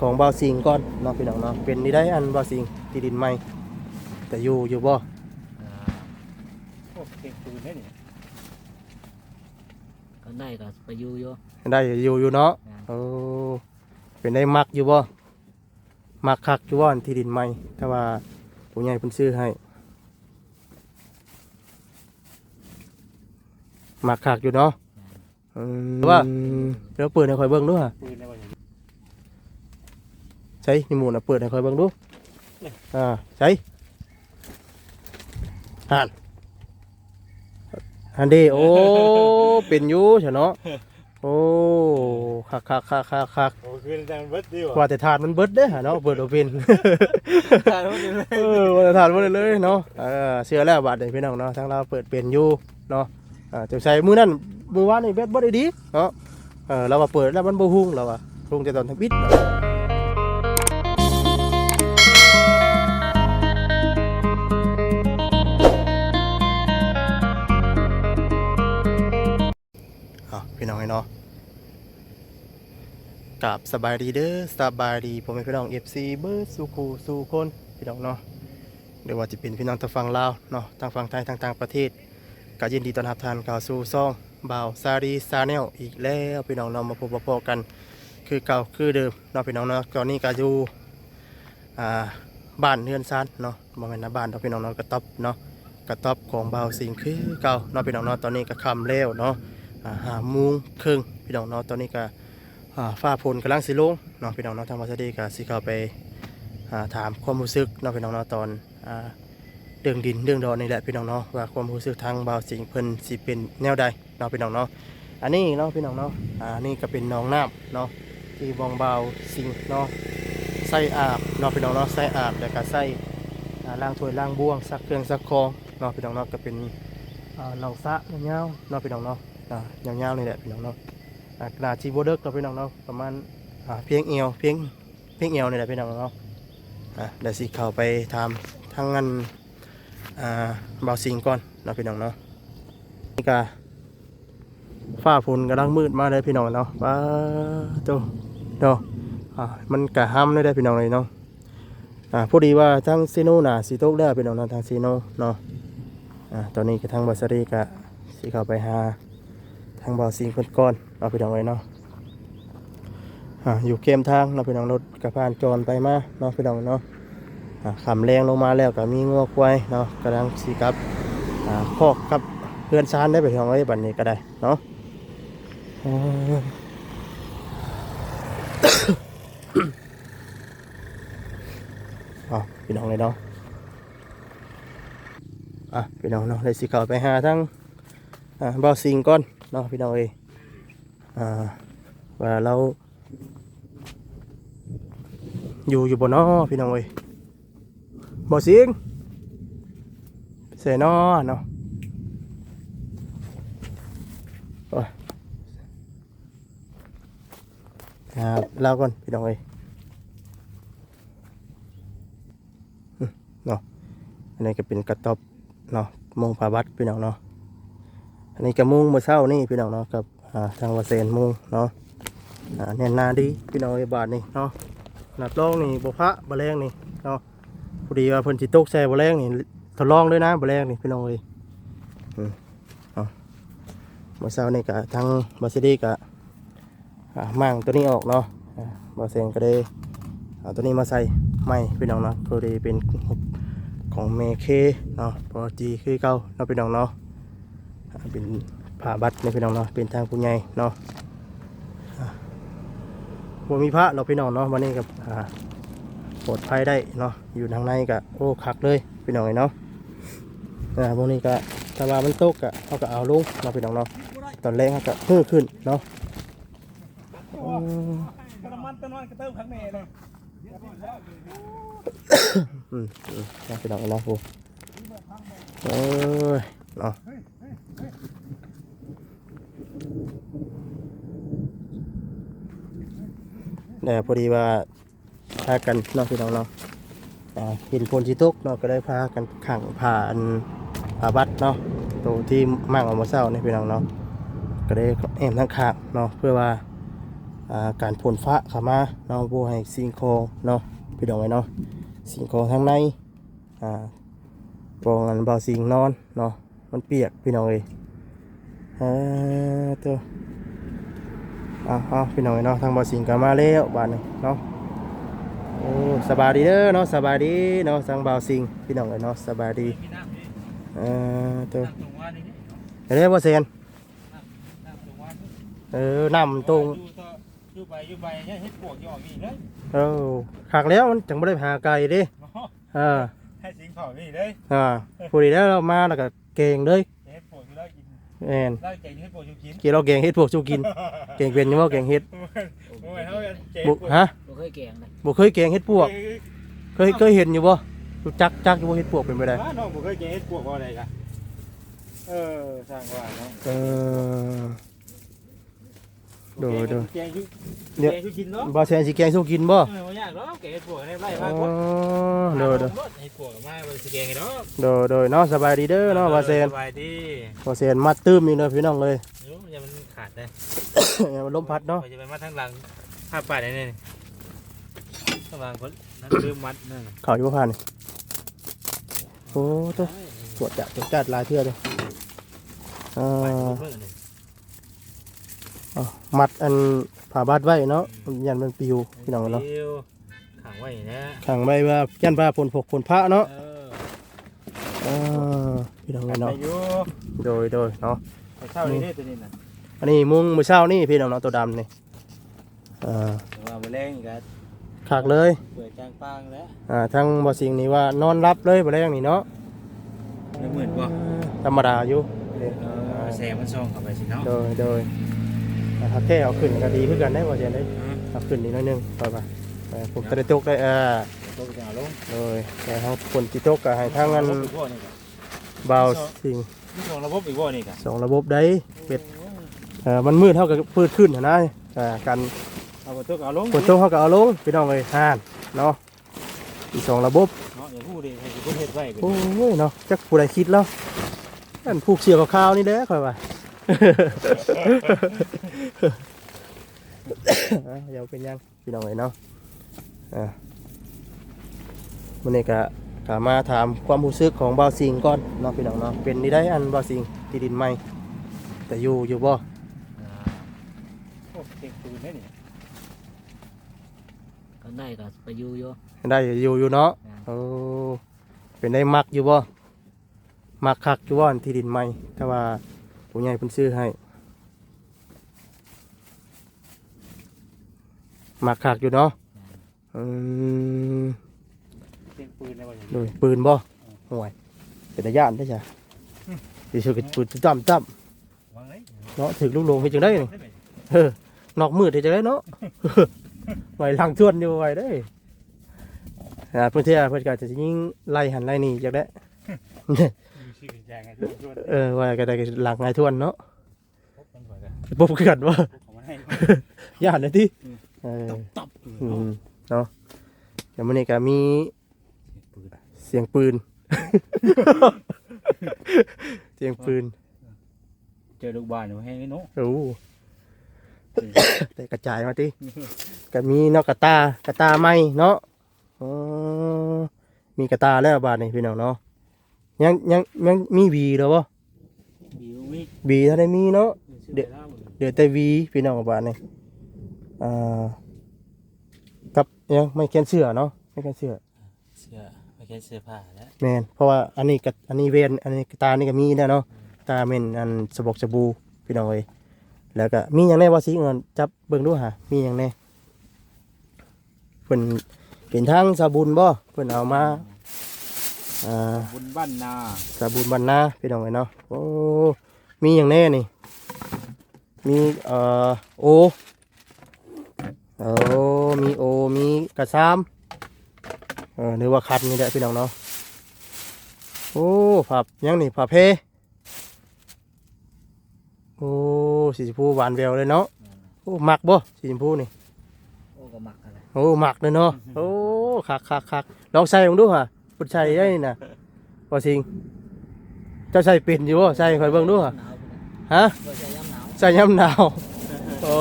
ของบาวสิงก่อนเนาะพี่น้องเนาะเป็นนี่ได้อันบาวสิงที่ดินใหม่แต่อยู่อยู่บ่อ่าโอ้เก่งปืนได้นี่ก็ได้ก็ไปอยู่อยู่ได้อยู่อยู่เนาะแม่นโอ้เป็นได้มักอยู่บ่มักคักอยู่บ่อันที่ดินใหม่ถ้าว่าผู้ใหญ่เพิ่นซื้อให้มักคักอยู่เนาะอืมว่าเดี๋ยวเปิดให้ข่อยเบิ่งดูฮะปืนได้ว่าอย่างนี้ ใช่นี่หมูน่ะเปิดให้ข่อยเบิ่งดูอ่าใช่หันหันเดีโอ้เป็นอยู่ใช่เนาะโอ้คักคักคักคักคักโอ้คือจังเบิดดีว่ะว่าแต่ทานมันเบิดเด้อหาเนาะเบิดเอาเป็นทานมันเลยเออว่าแต่ทานบ่ได้เลยเนาะเออเชื่อแล้วบาดนี้พี่น้องเนาะทางเราเปิดเป็นอยู่เนาะอ่าจะใส่มื้อนั้นมื้อวานนี่เบ็ดบ่ได้ดีเนาะเออเราว่าเปิดแล้วมันบ่ฮุ้งเราว่าฮุ้งแต่ตอนทบิดเนาะ เนาะกับสบายดีเด้อสบายดีผมเป็นพี่น้อง FC เบิร์ดสู่คูสู่คนพี่น้องเนาะเดี๋ยวว่าจะเป็นพี่น้องทางฝั่งลาวเนาะทางฝั่งไทยทางต่างประเทศก็ยินดีต้อนรับทานเข้าสู่ซ่องบ่าวซารีซาแนลอีกแล้วพี่น้องเนาะมาพบมาพกัน คือเก่าคือเดิมเนาะพี่น้องเนาะตอนนี้ก็อยู่อ่าบ้านเฮือนซานเนาะบ่แม่นนะบ้านเนาะพี่น้องเนาะกระต๊อบเนาะกระต๊อบของบ่าวสิงคือเก่าเนาะพี่น้องเนาะตอนนี้ก็ค่ำแล้วเนาะ หาโมุงครึ่งพี่น้องเนาะตอนนี้ก็อ่าฟ้าฝนกำลังสิลงเนาะพี่น้องเนาะทางวัสดีก็สิเข้าไปถามความรู้สึกเนาะพี่น้องเนาะตอนเรื่องดินเรื่องดอนนี่แหละพี่น้องเนาะว่าความรู้สึกทางบ่าวสิงเพิ่นสิเป็นแนวใดเนาะพี่น้องเนาะอันนี้เนาะพี่น้องเนาะอ่านี่ก็เป็นหนองน้ำเนาะที่บองเบาสิงเนาะใส่อาบเนาะพี่น้องเนาะใส่อาบแล้วก็ใส่อ่าล้างถ้วยล้างบ้วงซักเครื่องซักของเนาะพี่น้องเนาะก็เป็นอ่าหนองสระยาวๆเนาะพี่น้องเนาะ อ่ายาวๆนี่แหละพี่น้องเนาะอ่ากระดาษชีโบเดิกเราะพี่น้องเนาะประมาณอ่าเพียงเอวเพียงเพียงเอวนี่แหละพี่น้องเนาะอ่าเดี๋ยวสิเข้าไปทำทางงานอ่าเบาสิงก่อนเนาะพี่น้องเนาะนี่ก็ฟ้าฝนกำลังมืดมาเลยพี่น้องเนาะว้าโตเนาะอ่ามันกะห้ำเลยได้พี่น้องเลยเนาะอ่าพอดีว่าทางซีโนน่ะสีโต๊กได้พี่น้องเนาะทางซีโนเนาะอ่าตอนนี้ก็ทางบัสรีกะสิเข้าไปหาางบ่อสิงคนก่อนเราไปดองไว้เนาะอ่าอยู่เข้มทางเราไปดองรถกระพานจรไปมาเนาะไปดองเนาะอ่าขำแรงลงมาแล้วก็มีงัวควายเนาะกำลังสีกับอ่าคอกกับเพื่อนซานได้ไปดองไว้บัดนี้ก็ได้เนาะอ่าอะพี่น้องเลยเนาะอะพี่น้องเนาะเลยสิเขาไปหาทั้งอ่าบ่าวสิงก่อน เนาะพี่น้องเอ้ยอ่าว่าเรา อยู่อยู่บนน้อพี่น้องเอ้ยบ่าวสิงเสยน้อเนาะโอ้ยครับเราก่อนพี่น้องเอ้ยเนาะอันนี้ก็เป็นกระต๊อบเนาะมงผาบัดพี่น้องเนาะ อันนี้กระมุงเมื่อเช้านี่พี่น้องเนาะกับทางวาเซนมุงเนาะอ่าแน่นนาดีพี่น้องบาทนี่เนาะหนัดลองนี่บุพะบะแรงนี่เนาะพอดีว่าเพิ่นสิตกใส่บะแรงนี่ทดลองด้วยนะบะแรงนี่พี่น้องเอ้ยอืมเอาเมื่อเช้านี่กะทางบาซิดีกะมั่งตัวนี้ออกเนาะอ่าบาเซนก็ได้เอาตัวนี้มาใส่ใหม่พี่น้องเนาะพอดีเป็นของเมเคเนาะพอจีคือเก่าเนาะพี่น้องเนาะ เป็นผ่าบัตรในพี่น้องเนาะเป็นทางผู้ใหญ่เนาะอ่าบ่มีพระเราพี่น้องเนาะวันนี้กับปลอดภัยได้เนาะอยู่ทางในก็โอ้คักเลยพี่น้องเนาะอ่าพวกนี้ก็ถ้าว่ามันตกก็เขาก็เอาลงเนาะพี่น้องเนาะตอนแรกเขาก็เพิ่มขึ้นเนาะอืมน้ำมันตัวน้อยก็เติมข้างในเลยอืมอืมเนาะพี่น้องเนาะโอ้โอ้ยเนาะ นี่ยพอดีว่าพากันเนอกพี่น้องเนาะเห็นพลชิตกเนาะก็ได้พากันขังผ่านผ่าบัตเนาะตรงที่มั่งออกมาเศร้านี่พี่น้องเนาะก็ได้แอมทั้งขางเนาะเพื่อว่าการพ่นฟ้าขามาเนาะบ่ให้สิงของเนาะพี่น้องไว้เนาะสิงของทางในอ่าบ่งันบ่สิ่งนอนเนาะ มันเปียกพี่น้องเอ้ยเออตัวเอ้าวอ้าวพี่น้องเอ้ยเนาะทางบ่สิ่งก็มาแล้วบาดนี้เนาะโอ้สบายดีเด้อเนาะสบายดีเนาะทางบ่าวสิ่งพี่น้องเอ้ยเนาะสบายดีมีน้ำนี่เออตัวน้ำตรงว่านี่นี่เดี๋ยวเด้อบ่เซียนน้ำตรงว่านี่เออน้ำตรงอยู่ต่ออยู่ใบอยู่ใบเนี่ยเฮ็ดปวกอยู่ออกนี่เลยเออขากแล้วมันจังบ่ได้หาไก่เดิเนาะเออให้สิงเขานี่เลยอ่าผู้ดีแล้วเรามาแล้วก็ เก่งเลยเฮ็ดปวกอยู่แล้วกินแม่นได้ใจเฮ็ดปวกอยู่กินกินเราเก่งเฮ็ดพวกชูกินเก่งเป็นอยู่บ่เก่งเฮ็ดโอ้ยเฮากันเจ๊บุฮะบ่เคยแกงเลยบ่เคยเก่งเฮ็ดพวก เคยเคยเห็นอยู่บ่รู้จักจักอยู่บ่เฮ็ดพวกเป็นไปได้ ว่าน้องบ่เคยเจ๊เฮ็ดปวกว่าอะไรกันเออสร้างว่าเนาะ เออ โดยโดยแกงอยู่เดี๋ยวแกงอยู่กินเนาะบ่แซนสิแกงสู้กินบ่เออบ่ยากหรอกแกงเฮ็ดปวกได้ไล่อ๋มาอก่อนโดยโดยเฮ็ดปวกมาบ่สิแกงให้เนาะโดยโดยเนาะสบายดีเด้อเนาะบ่แซนสบายดีบ่แซนมัดตื้มอยู่เนาะพี่น้องเลยเดี๋ยวอย่ามันขาดเลยอย่ามันลมพัดเนาะจะไปมาทางหลังภาพป่าดนี่นี่ทางหลังคนนั่นลืมมัดนั่นเข้าอยู่บ่ผ่านนี่โอ้ตัวปวดจัดปวดจัดหลายเทื่อเลยอ่ไปาเมื่อนี่เอา มัดอันผ่าบาดไว้เนาะยันมันปิวพี่น้องเนาะดี๋ยวขังไว้นะขังไว้ว่ายันว่าผลพกผลพระเนาะเอออ่าพี่น้องไปเนาะอยู่โดยโดยเนาะไปเช่านี่ได้ตัวนี้นะอันนี้มุ้งมือเช้านี่พี่น้องเนาะตัวดำนี่อ่าแต่ว่าไปแรงอีกแล้วขากเลยเปิดจางปางแล้วอ่าทั้งบ่สิ่งนี้ว่านอนรับเลยบ่แรงนี่เนาะไม่เหมือนว่าธรรมดาอยู่เออแสงมันส่องเข้าไปสิเนาะโดยโดย แต่ถ้าแค่เอาขึ้นก็ดีคือกันได้บ่เจนได้เอาขึ้นนิดหน่อยหนึงไปไปไปผมจะได้ตกได้อ่าลงจะเอาลงโดยแต่ทางคนที่ตกก็ให้ทางอันระบบอีกบ่นี่ก็เบาสิ่งนี่ของระบบอีกบ่นี่ก็สองระบบได้เป็ดเอ่อมันมืดเท่ากับพืชขึ้นหั้นนะอ่ากันเอาไปตัวเอาลงฝนตกเท่ากับเอาลงพี่น้องเลยห่านเนาะอีกสองระบบเนาะอย่าพูดดิให้สิเพิ่นเฮ็ดไว้เป็นโอ้ยเนาะจักผู้ใดคิดแล้วอันผูกเสียกับข้าวนี่เด้อค่อยว่าอะ เดี๋ยวเป็นยังพี่น้องเลยเนาะอ่าวันนี้ก็กามาถามความรู้สึกของบ่าวสิงก่อนเนาะพี่น้องเนาะเป็นนี่ได้อันบ่าวสิงที่ดินใหม่แต่อยู่อยู่บ่อ่าโอ้เก่งปืนได้นี่ก็ได้ก็ไปอยู่อยู่ได้อยู่อยู่เนาะอ่าโอ้เป็นได้มักอยู่บ่มักคักอยู่บ่อันที่ดินใหม่แต่ว่าผู้ใหญ่เพิ่นซื้อให้ มักคักอยู่เนาะอืมเก่งปืนได้บ่อย่างโดยปืนบ่ห่วยเป็นตาย่านได้จ้ะสิสุดก็ปืนจ้ำจ้วางเลยำเนาะถึกลูกหลงเฮ็ดจังได๋นี่เออนอกมืดเฮ็ดจังได๋เนาะ ไว้หลังทวนอยู่ไว้เด้อ่าเพิ่นเที่ยเพิ่นก็จะยิงไล่หันไล่นี่จักได้ มีชื่อแจงไงทุกคนเออว่าก็ได้หลังไงทวนเนาะพบกันก่อนกันปุ๊บกันว่าเอามาให้ย่านเลยที่อืม เออตับอืมเนาะเดี๋ยวมื้อนี้ก็มีเสียงปืน เสียงปืนเจอลูกบ้านอยู่ให้ไม่โน้โอ้แต่กระจายมาติก็มีเนาะกระตากระตาไม้เนาะอ๋อมีกระตาแล้วบาดนี้พี่น้องเนาะยังยังยังมีวีแล้วบ่บิวมีวีถ้าได้มีเนาะเด็ดหมดเดือดแต่วีพี่น้องบาดนี่ อ่ากับยังไม่แคนเสื้อเนาะไม่แคนเสื้อเสื้อไม่ใช่เสื้อผ้าแล้วแมนเพราะว่าอันนี้กับอันนี้เวนอันนี้ตานี่ก็มีแล้วเนาะตาเมนอันสบกสบู่พี่น้องเอ้ยแล้วก็มีอย่างแน่ว่าสิเงินจับเบิ่งดูหามีอย่างแน่เพิ่นเป็นทางสาบุญบ่เพิ่นเอามาอ่าบุญบ้านนาสาบุญบรรณาพี่น้องเอ้ยเนาะโอ้มีอย่างแน่นี่มีเอ่อโอ โอ้มีโอมีกระซามเออหรือว่าคัดนี่แหละพี่น้องเนาะโอ้ผับยังนี่ผับเพโอ้สีชมพูหวานแววเลยเนาะโอ้หมักบ่สีชมพูนี่โอ้ก็มักอะไรโอ้หมักเลยเนาะโอ้คักคักคักลองใส่ลองดูฮะปุดใส่ได้นี่นะพอสิงเจ้าใส่เป็นอยู่บ่ใส่คอยเบิ่งดูฮะหนาวฮะบ่ใช่ยามหนาวใส่ยามหนาวโอ้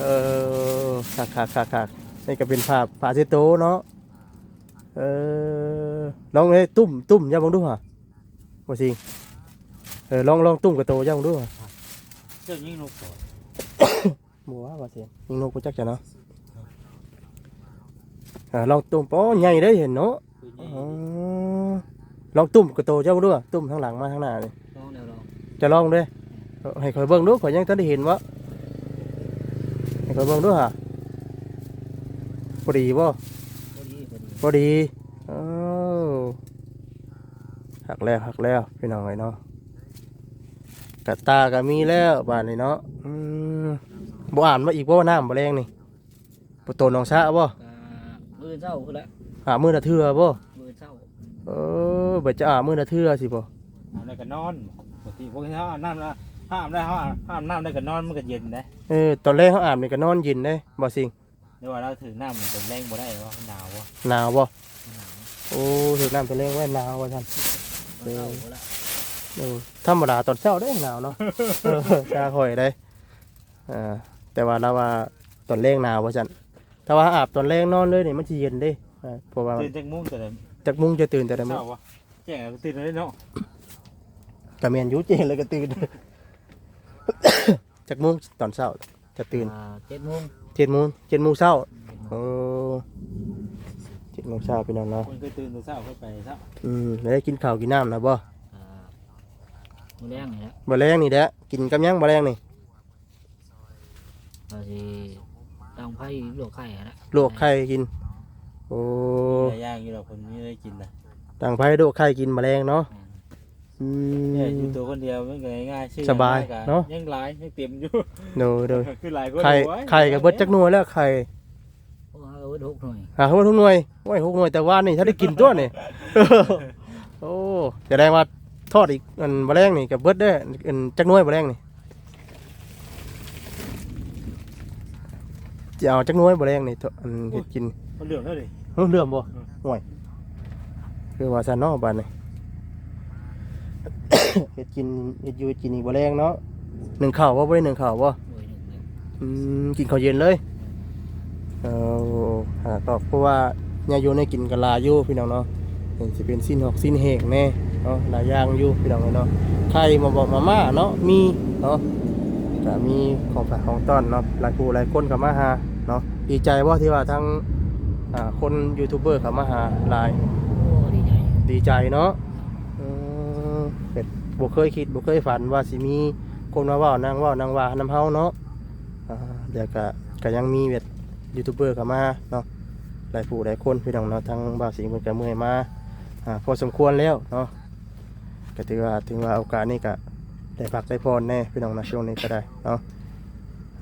เออคักคักคักคักนี่ก็เป็นภาพผ้าเช็ดโตะเนาะเออลองเลยตุ่มตุ่มย่าบังดูฮะว่าสิเออลองลองตุ่มกระโตย่าบังดูฮะเจ้ายิ่งนกก่อนบัวว่าสิยิงนกกูจักจะเนาะเออลองตุ่มโป้ใหญ่ได้เห็นเนาะคืออ๋นี่อลองตุ่มกระโตย่าบังดูฮะตุ่มข้างหลังมาข้างหน้านี่ลองเดี๋ยวลองจะลองเด้เออให้คอยเบิ่งดูข่อยยังทันได้เห็นวะ ให้คอยเบิ่งดูฮะพอดีบ่พอดีพอดีพอดีเอ้าหักแล้วหักแล้วพี่น้องไอ้เนาะกระตาก็มีแล้วบ้านนี้เนาะอืมบ่อ่านมาอีกบ่ว่าน้ำบ่แรงนี่บ่โตนน้องซะบ่ก็มือเศร้าคือละหามื้อละเทื่อบ่มือเศร้าเออบ่จะอาบมื้อละเทื่อสิบ่อาบได้ก็นอนปกติพวกที่เขาอาบน้ำแล้ว ห้ามได้เขาห้ามน้ำได้ก็นอนมันก็เย็นนะเออตอนแรกเขาอาบนี่ก็นอนเย็นเด้บ่สิงเดี๋ยวว่าเราถึงน้ำมันเป็นแรงบ่ได้ว่าหนาววะหนาวบ่หนาวโอ้ถึงน้ำตอนแรกไว้หนาวว่าซั่นมือเศร้าคือละเออธรรมดาตอนเช้าได้หนาวเนาะเออชาข่อยได้อ่าแต่ว่าเราว่าตอนแรกหนาวว่าจันถ้าว่าอาบตอนแรกนอนเลยนี่มันจะเย็นเด้อ่าเพราะว่าตื่นจากมุ้งแต่ละจากมุ้งจะตื่นแต่ละมื้อเช้าวะแจ้งแล้วตื่นเลยเนาะกะเมียนอยุเจนเลยก็ตื่น จากมุ้งตอนเช้าจะตื่นอ่าเจ็ดโมงเจ็ดโมงเจ็ดโมงเช้าโอ้เจ็ดโมงเช้าพี่น้องเนาะคนเคยตื่นแต่เช้าค่อยไปเช้าอืมแล้วได้กินข้าวกินน้ำนะบ่อ่ามือแรงนี่แหละบ่แรงนี่แหละกินกับหยังบ่แรงนี่ก็สิต้องไผ่ลวกไข่อะนะลวกไข่กิน โอ้หลายอย่างอยู่หรอกคนไม่ได้กินนะต่างไผ่ลวกไข่กินแมลงเนาะอืม เนี่ยอยู่ตัวคนเดียวมันก็ง่ายๆชื่อสบายง่ๆกะเนาะ ยังหลายยังเต็มอยู่ โดยโดยคือหลายคนไข่โอ้ยไข่กับเบิดจักหน่วยแล้วไข่โอ้เอาไว้หกหน่อยหาเขาว่าทุกหน่วยโอ้ยหกหน่วยแต่ว่านี่ถ้าได้กินตัวนี่ โอ้จะได้ว่าทอดอีกอันแมลงนี่กับเบิดได้ออันจักหน่วยแมลงนี่จะเอาจักหน่วยแมลงนี่ทออันเห็ดกิน มันเหลืองเท่าดิ เฮ้ยเลื่อมบ่อืมห่วยคือว่าซานเนอกบ้านนี่ เห็ดกินเห็ดอยู่เฮ็ดกินอีกแมลงเนาะหนึ่งข้าวว่าบ่ได้หนึ่งข้าวบ่หน่วยหนึ่งเลยอืมกินข้าวเย็นเลยเออหาก็เพราะว่าญาโยในกินกะลาอยู่พี่น้องเนาะเห็นสิเป็นสิ้นหอกสิ้นแหกแน่เนาะหลายอย่างอยู่พี่น้องเนาะไข่มาบอกมาม่าเนาะมีเนาะก็มีของฝากของต้อนเนาะหลายผู้หลายคนก็มาหาเนาะดีใจว่าที่ว่าทั้งอ่าคนยูทูบเบอร์เขามาหาหลายโอ้ดีใจดีใจเนาะเออเป็ด บ่เคยคิดบ่เคยฝันว่าสิมีคนมาเว่านางเว่านางว่าน้ำเฮาเนาะอ่าเดี๋ยวก็ก็ยังมีเว็ดยูทูบเบอร์เข้ามาเนาะหลายผู้หลายคนพี่น้องเนาะทั้งบ่าวสิงห์เพิ่นก็เมื่อยมาอ่าพอสมควรแล้วเนาะก็ถือว่าถึงว่าโอกาสนี้ก็ได้พักได้พรแน่พี่น้องนะช่วงนี้ก็ได้เนาะ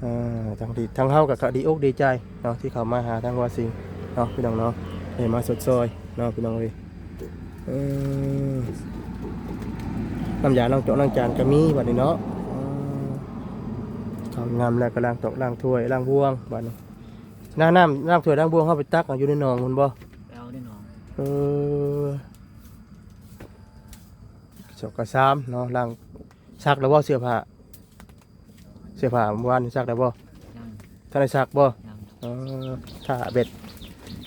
อ่าทั้งดีทั้งเฮาก็ก็ดีอกดีใจเนาะที่เขามาหาทั้งว่าสิงห์เนาะพี่น้องเนาะได้มาสดซอยเนาะพี่น้องเอ้ยเออ น้ำยาล้างโต๊ะล้างจานก็มีบัดนี้เนาะอืมทำงามแล้วก็ล้างโต๊ะล้างถ้วยล้างบวงบัดนี้น้าน้ำล้างถ้วยล้างบวงเข้าไปตักเอาอยู่ในหนองคุณบ่ไปเอาได้หนองเออสกกระซ้ำเนาะล้างซักแล้วบ่เสื้อผ้าเสื้อผ้าเมื่อวานนี่ซักแล้วบ่ยังท่านได้ซักบ่ยังเออถ้าเบ็ด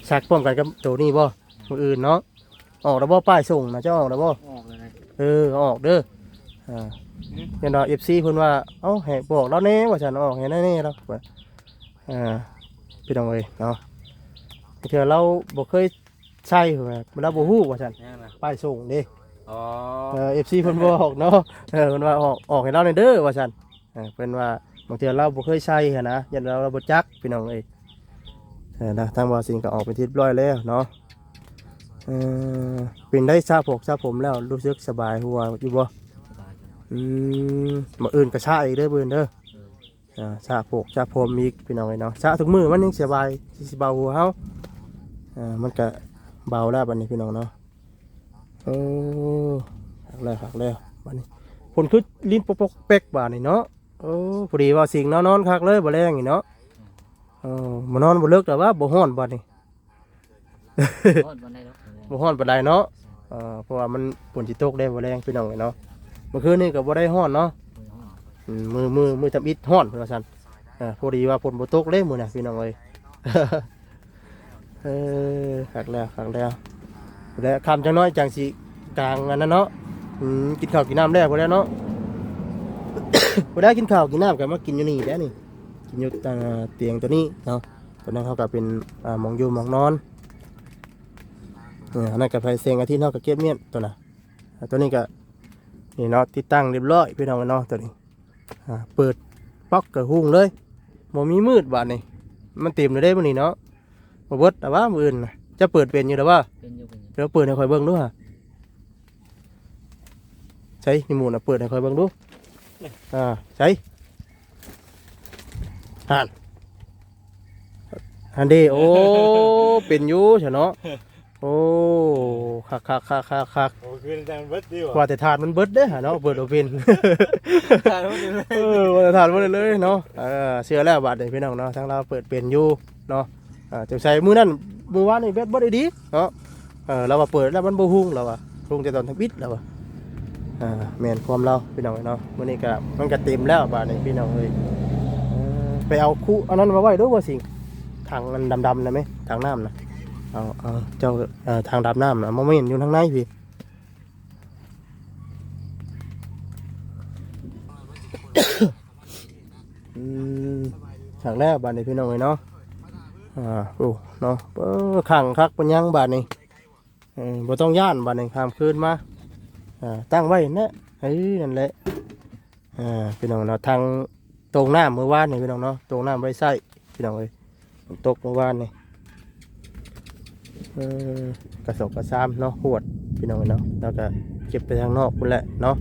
ซักพร้อมกันกับตัวนี้บ่มืออื่นเนาะออกแล้วบ่ป้ายส่งนะเจ้าออกแล้วบ่ออก เลยนะเออเอาออกเด้ออ่ายันดอเอฟซีเพิ่นว่าเอ้าให้บอกเราแน่ว่าฉันเอาออกให้แน่ๆแล้วว่าอ่าพี่น้องเอ้ยเนาะเถื่อเราบ่เคยใช่ว่าเราบ่ฮู้ว่าฉันยังนะป้ายส่งเด้อ๋อเออฟซีเพิ่นบอกเนาะเออเพิ่นว่าออกออกให้เราหน่อยเด้อว่าฉันเออเพิ่นว่าบางเทื่อเราบ่เคยใช่หันนะยันเราเราบ่จักพี่น้องเอ้ยเออนะทางบ่าวสิงก็ออกเป็นที่เรียบร้อยแล้วเนาะ เออเป็นได้ซาผมซาผมแล้วรู้สึกสบายหัวอยู่บ่อืมมาอื่นก็ชาอีกเด้อเบิ่นเด้ออ่าชาโปกชาพรมอีกพี่น้องเอ้ยเนาะชาทุกมือมันยังสบายสิเบาหัวเฮาอ่ามันก็เบาแล้วบัดนี้พี่น้องเนาะโอ้หักแล้วหักแล้วบัดนี้ผลคือลิ้นปกเป๊กบาดนี่เนาะโอ้พอดีว่าสิ่งนาะนอนคักเลยบ่แรงนี่เนาะเออมานอนบ่เลิกแต่ว่าบ่ฮ้อนบัดนี้ทอดวันได้ บ่ฮ้อนปานใดเนาะเอ่าเพราะว่ามันฝนสิตกได้บ่แรงพี่น้องเอ้ยเนาะเมื่อคืนนี้ก็บ่ได้ฮ้อนเนาะมือห้องอืมมือมือมือทำอิดฮ้อนเพื่อนว่าซั่นอ่าพอดีว่าฝนบ่ตกเลยมื้อน่ะพี่น้องเอ้ยเออคักแล้วคักแล้วและคำจังน้อยจังสิกลางอันนั้นเนาะอืมกินข้าวกินน้ำแล้วพอแล้วเนาะพอได้กินข้าวกินน้ำก็มากินอยู่นี่แหล้วนี่กินอยู่ตรงเตียงตัวนี้เนาะตัวนั้นเขาก็เป็นอ่าหมองอยู่หมองนอนเอออันนั้นก็ไฟเซงอาทิตย์เนาะก็เก็บเมียนตัวน่ะอ่าตัวนี้ก็นี่เนาะติดตั้งเรียบร้อยพี่น้องเนาะตัวนี้อ่าเปิดป๊อกกับหุ้งเลยบ่มีมืดบาดนี่มันเต็มเลยได้บ่นี่เนาะบ่เบิดแต่ว่ามื้ออื่นน่ะจะเปิดเป็นอยู่แต่ว่าเป็นอยู่เป็นอยู่เดี๋ยวเปิดให้คอยเบิ่งดูฮะใช่นี่หมูน่ะเปิดให้คอยเบิ่งดูอ่าใช่หันหันเดีโอ้เป็นอยู่ใช่เนาะ โอ้คักคักคักคักคักโอ้คือแต่เบิดดีว่ะว่าแต่ถาดมันเบิดเด้อฮะเนาะเบิดโอเป็นทานมันเลยเออว่าแต่ถาดมันเลยเนาะเออเชื่อแล้วบาดเดี๋ยวพี่น้องเนาะทั้งเราเปิดเป็นอยู่เนาะอ่าจะใช้มือนั่นมือวานนี่เบ็ดบ่ได้ดีเนาะเออเราว่าเปิดแล้วมันบ่หุ้งเราว่าหุ้งแต่ตอนทวิตเราว่าอ่าแม่นความเราพี่น้องเนาะมื้อนี้ก็มันก็เต็มแล้วบาดนี้พี่น้องเอ้ยเออไปเอาคู่อันนั้นมาไว้ด้วยว่าสิงถังมันดำๆนะไหมถังน้ำนะ เอาเอาเจ้าเอ่อทางดำน้ำนะมันไม่เห็นอยู่ทางในพี่อืมถังแล้วบาดนี้พี่น้องเอ้ยเนาะอ่าโอ้เนาะเออขังคักเปัญญังบาดนี้เออบ่ต้องย่านบัดนี้ข้ามคืนมาอ่าตั้งไว้นะเฮ้ยนั่นแหละอ่าพี่น้องเนาะทางตรงน้ำเมื่อวานนี่พี่น้องเนาะตรงน้ำไว้ใส่พี่น้องเอ้ยตกเมื่อวานนี่ กระสอบกระซามเนาะหวดพี่น้องเนาะแล้วก็เก็บไปทางนอกพุ่นแหละเนาะ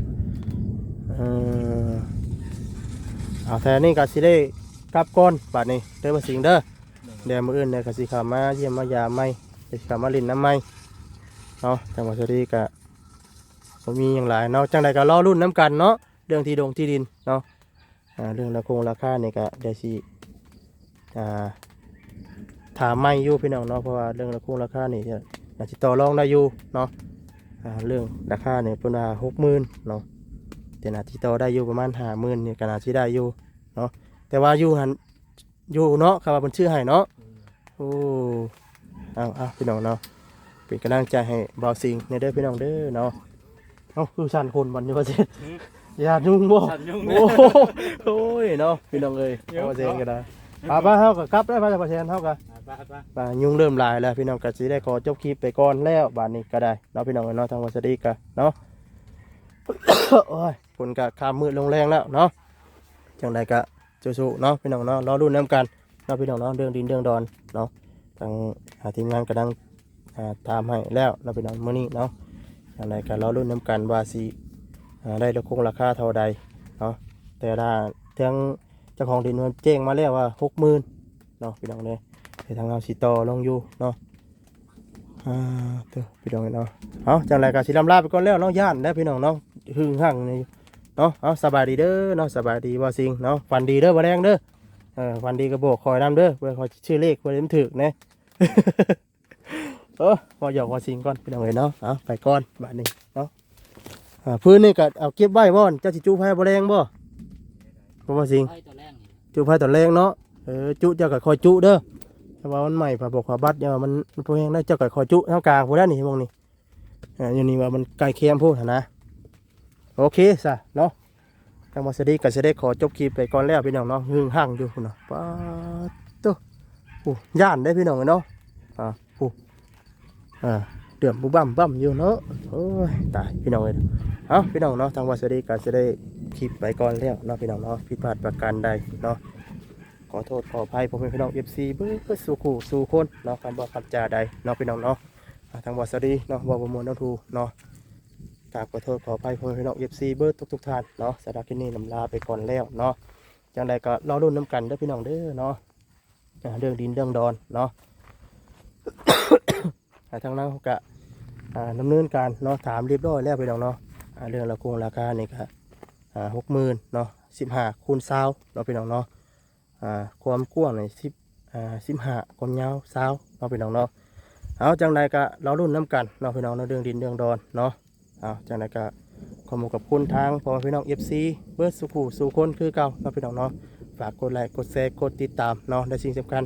เออเอาแทนนี่ก็สิได้กลับก่อนบัดนี้เด้อมาสิงเด้อเดี๋ยวมืออื่นเนี่ยก็สิขามาเยี่ยมมายามใหม่จะสิขามาลินน้ำใหม่เนาะจังหวัดสุรินทร์ก็มีอย่างหลายเนาะจังใดก็รอรุ่นน้ำกันเนาะเรื่องที่ดงที่ดินเนาะเรื่องราคงราคานี่ก็เดี๋ยวสิอ่า ถามไม่อยู่พี่น้องเนาะเพราะว่าเรื่องราคงราคานี่จะอาจจะต่อรองได้อยู่เนาะอ่าเรื่องราคาเนี่ยเพิ่นว่าหกหมื่นเนาะแต่นาทีต่อได้อยู่ประมาณห้าหมื่นนี่ก็น่าสิได้อยู่เนาะแต่ว่าอยู่หันอยู่เนาะคำว่าเป็นชื่อให้เนาะโอ้เอาเอาพี่น้องเนาะเป็นกำลังใจให้บาวซิงในเด้อพี่น้องเด้อเนาะเอ้าคือชันคนวันนี้ว่าเจ็ดยานุ่งบ่สันยุ่งโอ้โหโอ้ยเนาะพี่น้องเอ้ยเอาว่าเซงกันได้ ป้าป้าเฮากับกลับได้ป้าจะประเชนเฮากับป้าป้าป้ายุ่งเริ่มหลายแล้วพี่น้องก็สิได้ขอจบคลิปไปก่อนแล้วบาดนี้ก็ได้เนาะพี่น้องเอ้ยเนาะทางวัสดีกันเนาะโอ้ยฝนก็ข้ามมืดลงแรงแล้วเนาะจังใดก็สู้ๆเนาะพี่น้องเนาะรอรุ่นน้ำกันเนาะพี่น้องเนาะเรื่องดินเรื่องดอนเนาะทางอ่าทีมงานกำลังอ่าตามให้แล้วเราไปนอนมื้อนี้เนาะอย่างไรก็เรารุ่นน้ำกันว่าสิอ่าได้ราคงราคาเท่าใดเนาะแต่ถ้าทั้งเจ้าของดินมันแจ้งมาแล้วว่าหกหมื่นเนาะพี่น้องเลยแต่ทางเราสิต่อลงอยู่เนาะอ่าเตัวพี่น้องเนาะเอาจังไรก็สิลำลาไปก่อนแล้วเนาะย่านแล้วพี่น้องเนาะหึงหั่งนี่เนาะเอาสบายดีเด้อเนาะสบายดีว่าสิงเนาะฟันดีเด้อบ่แดงเด้อเออฟันดีกระบอกคอยน้ำเด้อเพื่อคอยชื่อเลขเพื่อมันถึกนะเออพอหยอกพอสิงก่อนพี่น้องเอ้ยเนาะเอาไปก่อนบ้านนี้เนาะอ่าพื้นนี่ก็เอาเก็บไว้บ่อนเจ้าสิจูไผบ่แรงบ่ บ่ว่าสิงไอ้ตัวแรกนี่จูไผตอนแรงเนาะเออจุเจ้าก็คอยจุเด้อถ้าว่ามันใหม่ผ่าบอกผ่าบัดอย่าว่ามันมันบ่แห้งได้เจ้าก็คอยจุทางกลางผู้นั้นนี่มองนี่อ่าอยู่นี่ว่ามันใกล้เคียงพูดหั่นนะโอเคซะเนาะทางวัสดีก็สิได้ขอจบคลิปไปก่อนแล้วพี่น้องเนาะหึงห่างอยู่พุ่นน่ะป๊าดโตโอ้ย่านได้พี่น้องเอ้ยเนาะอ่าโอ้อ่าเดือมบุบั่มบั่มอยู่เนาะโอ้ยตายพี่น้องเลยเอาพี่น้องเนาะทางวัดสดีก็จะได้ คลิปไปก่อนแล้วเนาะพี่น้องเนาะผิดพลาดประการใดเนาะขอโทษขออภัยผมเป็นพี่น้องเอฟซีเบื่อสู่ขู่สู่คนเนาะการบอกคำจาใดเนาะพี่น้องเนาะทางวัดสดีเนาะบอกประมวลน้ำทูเนาะกราบขอโทษขออภัยผมเป็นพี่น้องเอฟซีเบื่อทุกทุกท่านเนาะสำหรับที่นี่ลำลาไปก่อนแล้วเนาะจังใดก็รอรุ่นน้ำกันเด้อพี่น้องเด้อเนาะเรื่องดินเรื่องดอนเนาะทางนั้นก็อ่าดำเนินการเนาะถามเรียบร้อยแล้วไปน้องเนาะเรื่องราคงราคานี่ก็ อ่าหกหมื่นเนาะสิบห้าคูณเศร้าเนาะพี่น้องเนาะอ่าความกว้างนี่สิบอ่าสิบห้าความยาวเศร้าเนาะพี่น้องเนาะเอาจังใดก็เรารุ่นน้ำกันเนาะพี่น้องเนาะเรื่องดินเรื่องดอนเนาะเอาจังใดก็ขอมูกับคุณทางพ่อพี่น้องเอฟซีเบิร์ดสุขูสู่คนคือเก่าเนาะพี่น้องเนาะฝากกดไลค์กดแชร์กดติดตามเนาะและสิ่งสำคัญ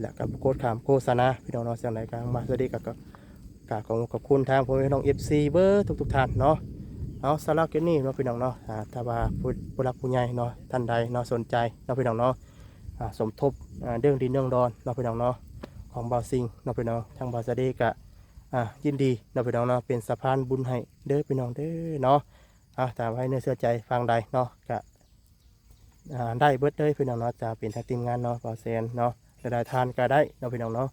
แล้วก็กดขามโฆษณาพี่น้องเนาะเสียงไหนกลางมาสวัสดีกับกาขอบขอบคุณทางพ่อพี่น้อง FC เบอร์ทุกๆท่านเนาะ เอาสาระเกินนี่เนาะพี่น้องเนาะอ่าถ้าว่าผู้ผู้รักผู้ใหญ่เนาะท่านใดเนาะสนใจเนาะพี่น้องเนาะอ่าสมทบอ่าเรื่องดินเรื่องดอนเนาะพี่น้องเนาะของบาวซิงเนาะพี่น้องทางบาวสวัสดีกะอ่ายินดีเนาะพี่น้องเนาะเป็นสะพานบุญให้เด้อพี่น้องเด้อเนาะอ่าแต่ไว้เนื้อเชื่อใจฟังใดเนาะกะอ่าได้เบิดเด้อพี่น้องเนาะจะเป็นทางทีมงานเนาะบาวเซนเนาะจะได้ทานก็ได้เนาะพี่น้องเนาะ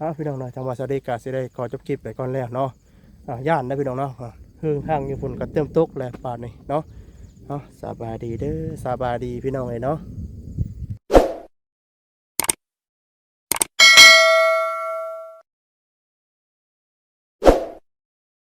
อ้าพี่น้องเนาะจังหวัดสวัสดีกาสิได้ขอจบคลิปไปก่อนแล้วเนาะอ่าย่านนะพี่น้องเนาะ เฮืองห้างอยู่ฝนก็เต็มตกแหละป่านนี้เนาะเนาะสบายดีเด้อสบายดีพี่น้องเลยเนาะ